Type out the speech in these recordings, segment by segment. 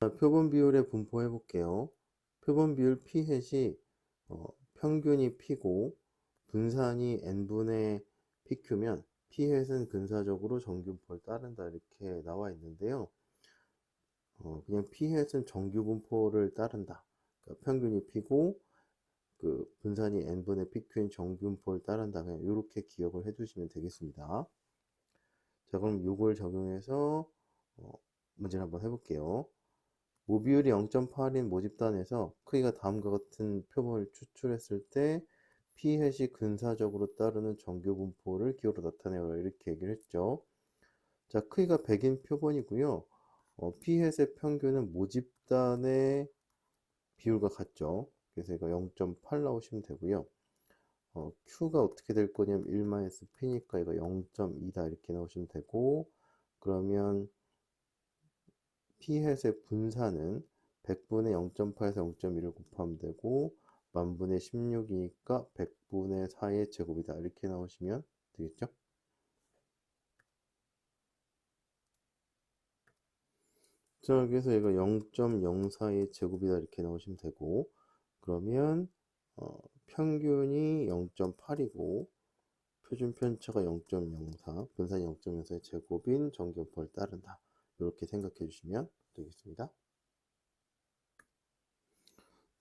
자, 표본 비율의 분포 해 볼게요. 표본 비율 p 햇이 어, 평균이 p고 분산이 n분의 pq면 p 햇은 근사적으로 정규분포를 따른다 이렇게 나와 있는데요. 어, 그냥 p 햇은 정규분포를 따른다. 그러니까 평균이 p고 그 분산이 n분의 pq인 정규분포를 따른다. 그냥 이렇게 기억을 해두시면 되겠습니다. 자, 그럼 이걸 적용해서 어, 문제를 한번 해볼게요. 모비율이 0.8인 모집단에서 크기가 다음과 같은 표본을 추출했을 때 P햇이 근사적으로 따르는 정규 분포를 기호로 나타내라 이렇게 얘기를 했죠. 자, 크기가 100인 표본이고요. 어, P햇의 평균은 모집단의 비율과 같죠. 그래서 이거 0.8 나오시면 되고요. 어, Q가 어떻게 될 거냐면 1-P니까 이거 0.2다 이렇게 나오시면 되고 그러면 P햇의 분산은 100분의 0.8에서 0.1을 곱하면 되고 만분의 16이니까 100분의 4의 제곱이다. 이렇게 나오시면 되겠죠? 자 그래서 이거 0.04의 제곱이다. 이렇게 나오시면 되고 그러면 어, 평균이 0.8이고 표준 편차가 0.04 분산이 0.04의 제곱인 정규분포를 따른다 이렇게 생각해 주시면 되겠습니다.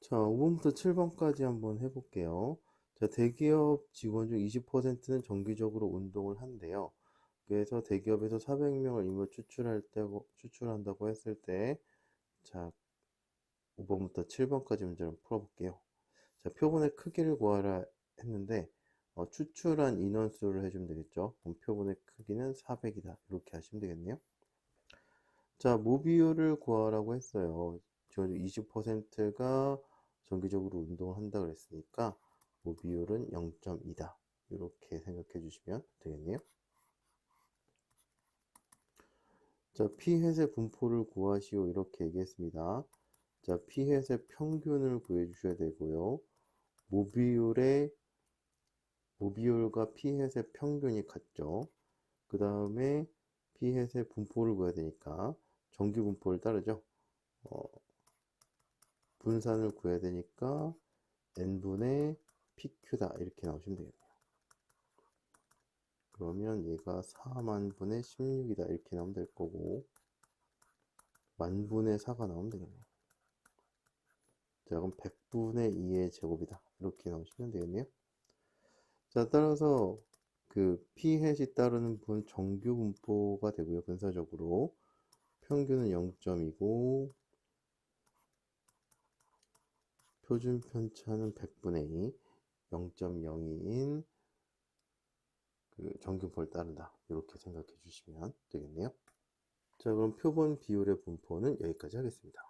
자, 5번부터 7번까지 한번 해볼게요. 자, 대기업 직원 중 20%는 정기적으로 운동을 한대요. 그래서 대기업에서 400명을 임무 추출할 때, 추출한다고 했을 때, 자, 5번부터 7번까지 문제를 풀어볼게요. 자, 표본의 크기를 구하라 했는데, 어, 추출한 인원수를 해주면 되겠죠. 그럼 표본의 크기는 400이다. 이렇게 하시면 되겠네요. 자, 모비율을 구하라고 했어요. 저 20%가 정기적으로 운동을 한다 그랬으니까 모비율은 0.2다. 이렇게 생각해 주시면 되겠네요. 자, 피햇의 분포를 구하시오. 이렇게 얘기했습니다. 자, 피햇의 평균을 구해 주셔야 되고요. 모비율의 모비율과 피햇의 평균이 같죠. 그 다음에 피햇의 분포를 구해야 되니까 정규 분포를 따르죠. 어, 분산을 구해야 되니까 n분의 pq다 이렇게 나오시면 되겠네요. 그러면 얘가 4만분의 16이다 이렇게 나오면 될 거고 만분의 4가 나오면 되겠네요. 자 그럼 100분의 2의 제곱이다 이렇게 나오시면 되겠네요. 자 따라서 그 p 햇이 따르는 분 정규 분포가 되고요 근사적으로 평균은 0점이고 표준 편차는 100분의 2 0.02인 그 정규포를 따른다. 이렇게 생각해 주시면 되겠네요. 자 그럼 표본 비율의 분포는 여기까지 하겠습니다